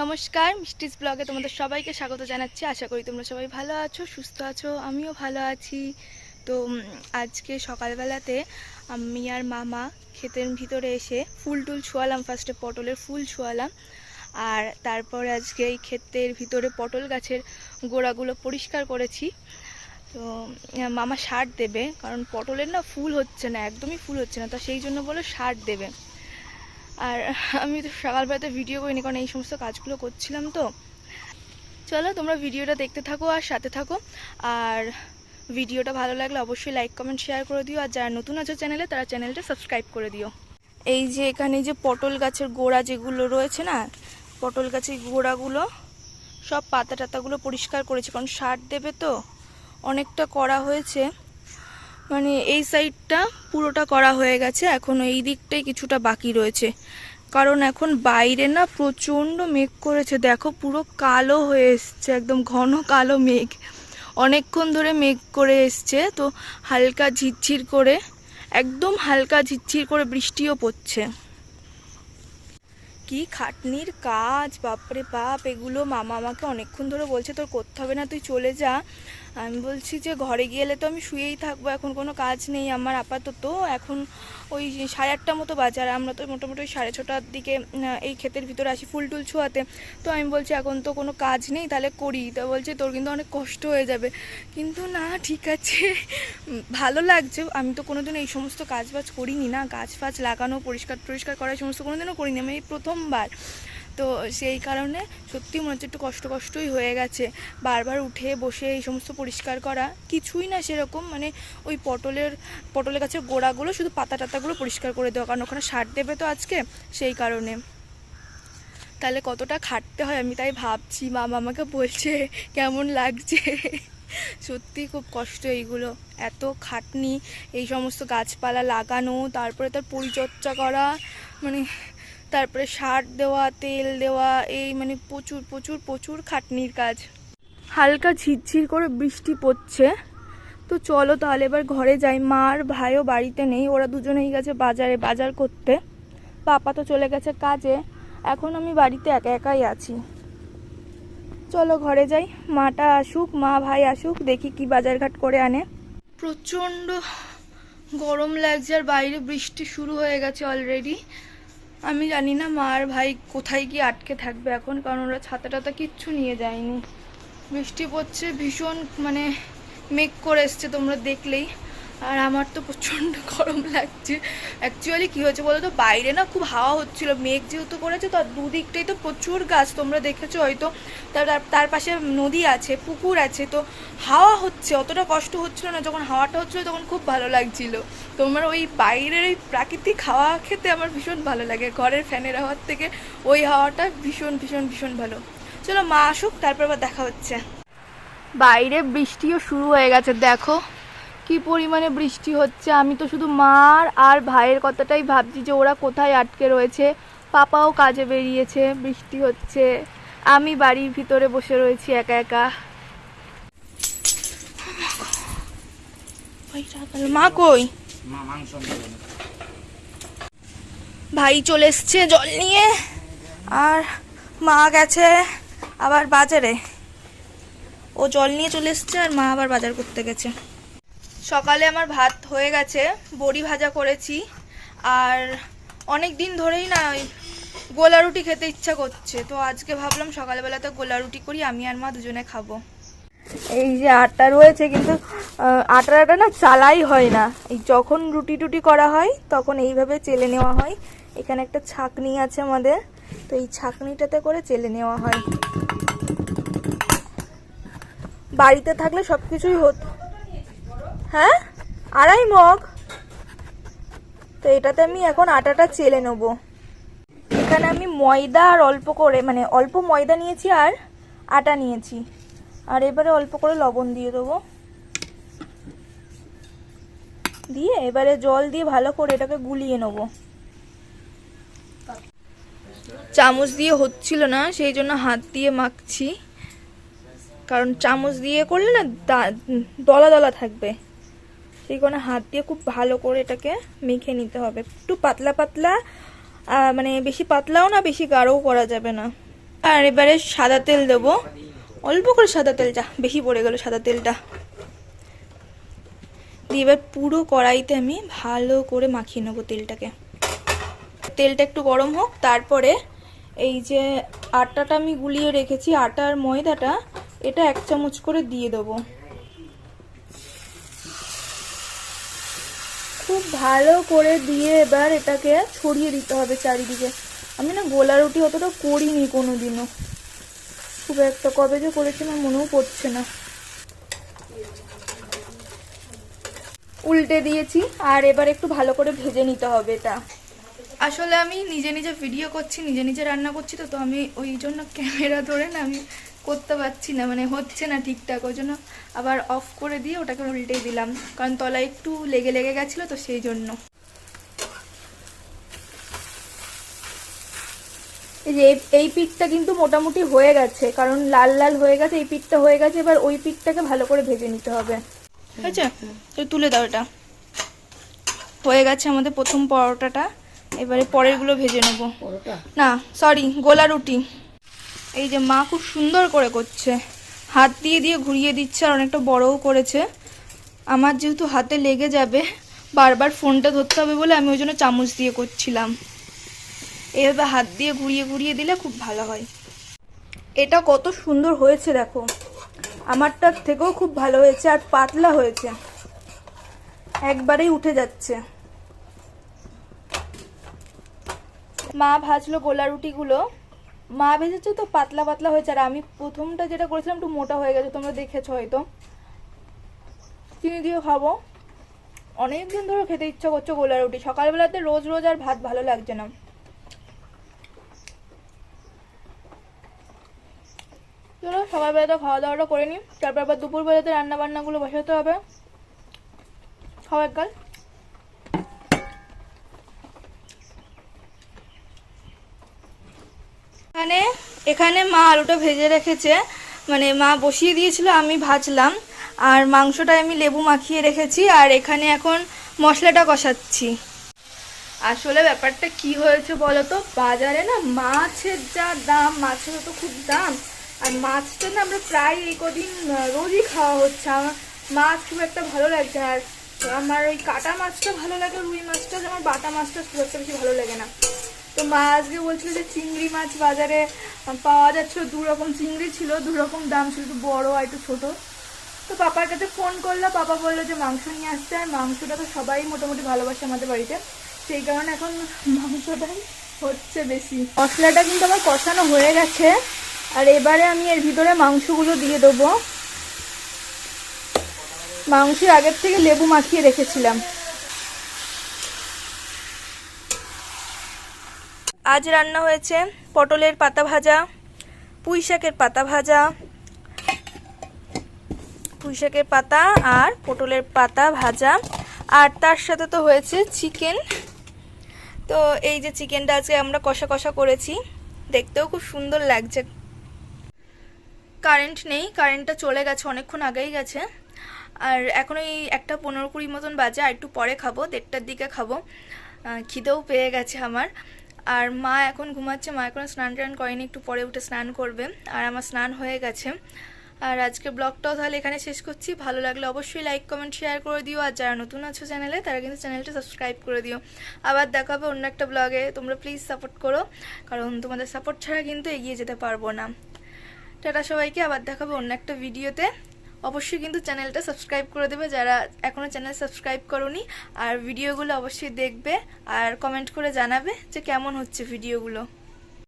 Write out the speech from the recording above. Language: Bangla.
নমস্কার, মিষ্টিস ব্লগে তোমাদের সবাইকে স্বাগত জানাচ্ছি। আশা করি তোমরা সবাই ভালো আছো, সুস্থ আছো, আমিও ভালো আছি। তো আজকে সকালবেলাতে আমি আর মামা ক্ষেতের ভিতরে এসে ফুল টুল ছোয়ালাম ফার্স্টে পটলের ফুল ছোয়ালাম, আর তারপর আজকে এই ক্ষেতের ভিতরে পটল গাছের গোড়াগুলো পরিষ্কার করেছি। তো মামা সার দেবে, কারণ পটলের না ফুল হচ্ছে না, একদমই ফুল হচ্ছে না, তো সেই জন্য বলে সার দেবে। আর আমি তো সকালবেলাতে ভিডিও করিনি, কারণ এই সমস্ত কাজগুলো করছিলাম তো। চলো তোমরা ভিডিওটা দেখতে থাকো আর সাথে থাকো। আর ভিডিওটা ভালো লাগলে অবশ্যই লাইক কমেন্ট শেয়ার করে দিও। আর যারা নতুন আছো চ্যানেলে তারা চ্যানেলটা সাবস্ক্রাইব করে দিও। এই যে এখানে যে পটল গাছের গোড়া যেগুলো রয়েছে না, পটল গাছের গোড়াগুলো, সব পাতা টাতাগুলো পরিষ্কার করেছে, কারণ সার দেবে তো। অনেকটা করা হয়েছে। মানে এই সাইডটা পুরোটা করা হয়ে গেছে, এখন এই দিকটাই কিছুটা বাকি রয়েছে। কারণ এখন বাইরে না প্রচণ্ড মেঘ করেছে, দেখো পুরো কালো হয়ে এসছে, একদম ঘন কালো মেঘ। অনেকক্ষণ ধরে মেঘ করে এসছে, তো হালকা ঝিরঝির করে, একদম হালকা ঝিরঝির করে বৃষ্টিও পড়ছে। কি খাটনির কাজ, বাপরে বাপ, এগুলো মামা আমাকে অনেকক্ষণ ধরে বলছে, তোর করতে হবে না, তুই চলে যা। আমি বলছি যে ঘরে গেলে তো আমি শুয়েই থাকব, এখন কোনো কাজ নেই আমার আপাতত। এখন ওই সাড়ে আটটা মতো বাজার, আমরা তো মোটামুটি ওই সাড়ে ছটার দিকে এই ক্ষেতের ভিতরে আসি ফুল টুল ছোঁয়াতে। তো আমি বলছি, এখন তো কোনো কাজ নেই, তাহলে করি। তা বলছে, তোর কিন্তু অনেক কষ্ট হয়ে যাবে। কিন্তু না, ঠিক আছে, ভালো লাগছে। আমি তো কোনোদিনও এই সমস্ত কাজ বাজ করিনি না গাছ ফাছ লাগানো পরিষ্কার টরিষ্কার করা সমস্ত কোনোদিনও করিনি। আমি এই প্রথমবার তো সেই কারণে সত্যি মনে হচ্ছে একটু কষ্ট কষ্টই হয়ে গেছে। বারবার উঠে বসে এই সমস্ত পরিষ্কার করা কিছুই না সেরকম মানে ওই পটলের পটলের গাছের গোড়াগুলো শুধু পাতা টাতাগুলো পরিষ্কার করে দেওয়া, কারণ ওখানে সার দেবে তো আজকে সেই কারণে। তাহলে কতটা খাটতে হয় আমি তাই ভাবছি, মামা আমাকে বলছে কেমন লাগছে। সত্যি খুব কষ্ট এইগুলো, এত খাটনি, এই সমস্ত গাছপালা লাগানো, তারপরে তার পরিচর্যা করা মানে তারপরে সার দেওয়া, তেল দেওয়া, এই মানে প্রচুর প্রচুর প্রচুর খাটনির কাজ। হালকা ঝিরঝির করে বৃষ্টি পড়ছে। তো চলো তাহলে এবার ঘরে যাই। মা আর ভাইও বাড়িতে নেই, ওরা দুজনেই গেছে বাজারে, বাজার করতে। পাপা তো চলে গেছে কাজে। এখন আমি বাড়িতে একা একাই আছি। চলো ঘরে যাই। মাটা আসুক, মা, ভাই আসুক, দেখি কি বাজারঘাট করে আনে। প্রচণ্ড গরম লাগছে আর বাইরে বৃষ্টি শুরু হয়ে গেছে অলরেডি আমি জানি না মা আর ভাই কোথায় গিয়ে আটকে থাকবে এখন, কারণ ওরা ছাতা টাতা কিচ্ছু নিয়ে যায়নি। বৃষ্টি পড়ছে, ভীষণ মানে মেঘ করে এসছে, তোমরা দেখলেই। আর আমার তো প্রচণ্ড গরম লাগছে। অ্যাকচুয়ালি কী হয়েছে বলো তো বাইরে না খুব হাওয়া হচ্ছিল, মেঘ যেহেতু করেছে, তার দুদিকটাই তো প্রচুর গাছ, তোমরা দেখেছ হয়তো। তার- তার পাশে নদী আছে, পুকুর আছে, তো হাওয়া হচ্ছে, অতটা কষ্ট হচ্ছিল না। যখন হাওয়াটা হচ্ছিল, তখন খুব ভালো লাগছিল। তোমার ওই বাইরের ওই প্রাকৃতিক হাওয়া খেতে আমার ভীষণ ভালো লাগে। ঘরের ফ্যানের হাওয়ার থেকে ওই হাওয়াটা ভীষণ ভীষণ ভীষণ ভালো। চলো মা আসুক, তারপর আবার দেখা হচ্ছে। বাইরে বৃষ্টিও শুরু হয়ে গেছে, দেখো। কি পরিমাণে বৃষ্টি হচ্ছে? আমি তো শুধু মার আর ভাইয়ের কথাটাই ভাবছি যে ওরা কোথায় আটকে রয়েছে। পাপাও কাজে বেরিয়েছে বৃষ্টি হচ্ছে। আমি বাড়ির ভিতরে বসে রয়েছি একা একা। মা কই? মাংস ভাই চলে এসছে জল নিয়ে। আর মা গেছে আবার বাজারে। ও জল নিয়ে চলে এসছে আর মা আবার বাজার করতে গেছে। সকালে আমার ভাত হয়ে গেছে, বড়ি ভাজা করেছি, আর অনেক দিন ধরেই না ওই গোলা রুটি খেতে ইচ্ছা করছে, তো আজকে ভাবলাম সকালবেলাতে গোলা রুটি করি, আমি আর মা দুজনে খাব। এই যে আটা রয়েছে কিন্তু আটাটা না চালাই হয় না। এই যখন রুটি টুটি করা হয়, তখন এইভাবে চেলে নেওয়া হয়। এখানে একটা ছাকনি আছে আমাদের, তো এই ছাকনিটাতে করে চেলে নেওয়া হয়। বাড়িতে থাকলে সব কিছুই হতো হ্যাঁ? আড়াই মগ। তো এটাতে আমি এখন আটাটা চেলে নেব। এখানে আমি ময়দা আর অল্প করে মানে অল্প ময়দা নিয়েছি আর আটা নিয়েছি। আর এবারে অল্প করে লবণ দিয়ে দেবো। দিয়ে এবারে জল দিয়ে ভালো করে এটাকে গুলিয়ে নেব। চামচ দিয়ে হচ্ছিল না, সেই জন্য হাত দিয়ে মাখছি। কারণ চামচ দিয়ে করলে না দলা দলা থাকবে। কারণে হাত দিয়ে খুব ভালো করে এটাকে মেখে নিতে হবে। একটু পাতলা পাতলা মানে বেশি পাতলাও না, বেশি গাঢ়ও করা যাবে না। আর এবারে সাদা তেল দেবো। অল্প করে সাদা তেলটা বেশি পড়ে গেল সাদা তেলটা। দিয়ে এবার পুরো কড়াইতে আমি ভালো করে মাখিয়ে নেব তেলটাকে। তেলটা একটু গরম হোক, তারপরে এই যে আটাটা আমি গুলিয়ে রেখেছি, আটার ময়দাটা, এটা এক চামচ করে দিয়ে দেবো। খুব ভালো করে দিয়ে এবার এটাকে ছড়িয়ে দিতে হবে চারিদিকে। আমি না গোলা রুটি অতটা করিনি কোনো দিনও খুব একটা কবে যে করেছি আমার মনেও পড়ছে না। উল্টে দিয়েছি আর এবার একটু ভালো করে ভেজে নিতে হবে এটা। আসলে আমি নিজে নিজে ভিডিও করছি, নিজে নিজে রান্না করছি তো তো আমি ওই জন্য ক্যামেরা ধরে না আমি করতে পারছি না মানে হচ্ছে না ঠিকঠাক ওই জন্য আবার অফ করে দিয়ে ওটাকে উল্টে দিলাম। কারণ তলায় একটু লেগে লেগে গেছিল তো সেই জন্য। এই যে এই- এই পিঠটা কিন্তু মোটামুটি হয়ে গেছে কারণ লাল লাল হয়ে গেছে এই পিঠটা হয়ে গেছে এবার ওই পিঠটাকে ভালো করে ভেজে নিতে হবে। ঠিক আছে তো তুলে দাও এটা। হয়ে গেছে আমাদের প্রথম পরোটাটা এবারে পরেরগুলো ভেজে নেব। না সরি গোলা রুটি। এই যে মা খুব সুন্দর করে করছে। হাত দিয়ে দিয়ে ঘুরিয়ে দিচ্ছে আর অনেকটা বড়ও করেছে। আমার যেহেতু হাতে লেগে যাবে, বারবার ফোনটা ধরতে হবে বলে আমি ওই জন্য চামচ দিয়ে করছিলাম। এভাবে হাত দিয়ে ঘুরিয়ে ঘুরিয়ে দিলে খুব ভালো হয়। এটা কত সুন্দর হয়েছে দেখো। আমারটার থেকেও খুব ভালো হয়েছে আর পাতলা হয়েছে। একবারেই উঠে যাচ্ছে। মা ভাজলো গোলা রুটিগুলো। মা ভেজেছে তো, পাতলা পাতলা হয়েছে। আর আমি প্রথমটা যেটা করেছিলাম একটু মোটা হয়ে গেছে, তোমরা দেখেছ হয়তো। চিনি দিয়ে খাব। অনেক দিন ধরে খেতে ইচ্ছা করছে গোলা রুটি। সকালবেলাতে রোজ রোজ আর ভাত ভালো লাগছে না। চলো, সকালবেলাতে খাওয়া দাওয়াটা করে নিই। তারপর আবার দুপুরবেলাতে রান্না বান্নাগুলো বসাতে হবে। খাওয়ার কাল এখানে এখানে মা আলুটা ভেজে রেখেছে। মানে মা বসিয়ে দিয়েছিল, আমি ভাজলাম। আর মাংসটা আমি লেবু মাখিয়ে রেখেছি, আর এখানে এখন মশলাটা কষাচ্ছি। আসলে ব্যাপারটা কি হয়েছে বলো তো বাজারে না মাছের যা দাম, মাছের তো খুব দাম। আর মাছটা না আমরা প্রায় এই কদিন রোজই খাওয়া হচ্ছে। আমার মাছ খুব একটা ভালো লাগছে আর আমার ওই কাটা মাছটা ভালো লাগে, রুই মাছটা, আমার বাটা মাছটা খুব একটা বেশি ভালো লাগে না। তো মা আজকে বলছিল যে চিংড়ি মাছ বাজারে পাওয়া যাচ্ছিল দু রকম চিংড়ি ছিল দু রকম দাম ছিল, একটু বড় আর একটু ছোটো। তো পাপার কাছে ফোন করল, পাপা বলল যে মাংস নিয়ে আসতে আর মাংসটা তো সবাই মোটামুটি ভালোবাসে আমাদের বাড়িতে। সেই কারণে এখন মাংসটাই হচ্ছে বেশি। মশলাটা কিন্তু আমার কষানো হয়ে গেছে। আর এবারে আমি এর ভিতরে মাংসগুলো দিয়ে দেবো। মাংসের আগের থেকে লেবু মাখিয়ে রেখেছিলাম। আজ রান্না হয়েছে পটলের পাতা ভাজা, পুঁই শাকের পাতা ভাজা, পুঁই শাকের পাতা আর পটলের পাতা ভাজা। আর তার সাথে তো হয়েছে চিকেন। তো এই যে চিকেনটা আজকে আমরা কষা কষা করেছি, দেখতেও খুব সুন্দর লাগছে। কারেন্ট নেই, কারেন্টটা চলে গেছে, অনেকক্ষণ আগেই গেছে। আর এখন এই একটা পনেরো কুড়ি মতন বাজে, আর একটু পরে খাব, দেড়টার দিকে খাব। খিদেও পেয়ে গেছে আমার। আর মা এখন ঘুমাচ্ছে, মা এখন স্নান টান করেনি, একটু পরে উঠে স্নান করবে। আর আমার স্নান হয়ে গেছে। আর আজকে ব্লগটাও তাহলে এখানে শেষ করছি। ভালো লাগলে অবশ্যই লাইক কমেন্ট শেয়ার করে দিও। আর যারা নতুন আছো চ্যানেলে তারা কিন্তু চ্যানেলটা সাবস্ক্রাইব করে দিও। আবার দেখা হবে অন্য একটা ব্লগে তোমরা প্লিজ সাপোর্ট করো। কারণ তোমাদের সাপোর্ট ছাড়া কিন্তু এগিয়ে যেতে পারব না। টাটা সবাইকে। আবার দেখাবো অন্য একটা ভিডিওতে অবশ্যই কিন্তু চ্যানেলটা সাবস্ক্রাইব করে দেবে যারা এখনও চ্যানেল সাবস্ক্রাইব করনি। আর ভিডিওগুলো অবশ্যই দেখবে আর কমেন্ট করে জানাবে যে কেমন হচ্ছে ভিডিওগুলো।